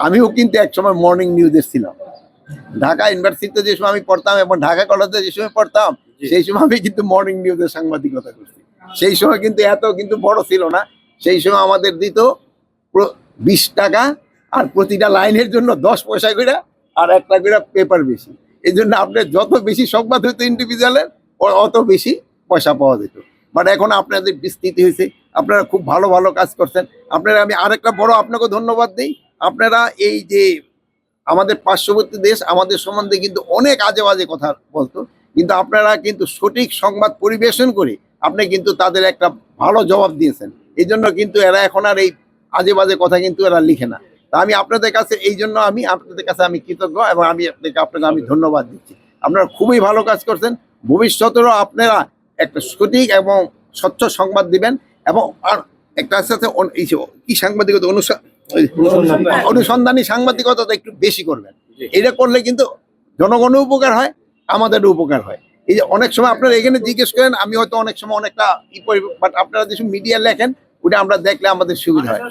আমিও কিন্তু একসময় মর্নিং নিউজে ছিলাম। ঢাকা ইউনিভার্সিটিতে যে সময় আমি পড়তাম এবং ঢাকা কলেজে যে সময় পড়তাম সেই সময় আমি কিন্তু মর্নিং নিউজের সাংবাদিকতা করছি। সেই সময় কিন্তু এত কিন্তু বড় ছিল না সেই সময় আমাদের দিত বিশ টাকা আর প্রতিটা লাইনের জন্য দশ পয়সা করে আর একটা করে পেপার বেশি। এই জন্য আপনার যত বেশি সংবাদ হতো ইন্ডিভিজুয়ালের অত বেশি পয়সা পাওয়া যেত। বাট এখন আপনাদের বিস্তৃতি হয়েছে আপনারা খুব ভালো ভালো কাজ করছেন। আপনারা আমি আরেকটা বড় আপনাকে ধন্যবাদ দিই। আপনারা এই যে আমাদের পার্শ্ববর্তী দেশ, আমাদের সম্বন্ধে কিন্তু অনেক আজে বাজে কথা বলতো। কিন্তু আপনারা কিন্তু সঠিক সংবাদ পরিবেশন করে আপনি কিন্তু তাদের একটা ভালো জবাব দিয়েছেন। এই জন্য কিন্তু এরা এখন আর এই আজে বাজে কথা কিন্তু এরা লিখে না। তা আমি আপনাদের কাছে, এই জন্য আমি আপনাদের কাছে আমি কৃতজ্ঞ এবং আমি আপনাকে আপনাকে আমি ধন্যবাদ দিচ্ছি। আপনারা খুবই ভালো কাজ করছেন। ভবিষ্যতেরও আপনারা একটা সঠিক এবং স্বচ্ছ সংবাদ দিবেন এবং আর একটা সাথে কি সাংবাদিকতা অনুসা- ওই অনুসন্ধানী সাংবাদিকতা একটু বেশি করবেন। এটা করলে কিন্তু জনগণও উপকার হয় আমাদেরও উপকার হয়। এই যে অনেক সময় আপনারা এখানে জিজ্ঞেস করেন আমি হয়তো অনেক সময় অনেকটা ই করি বাট আপনারা যেসব মিডিয়া লেখেন ওটা আমরা দেখলে আমাদের সুবিধা হয়।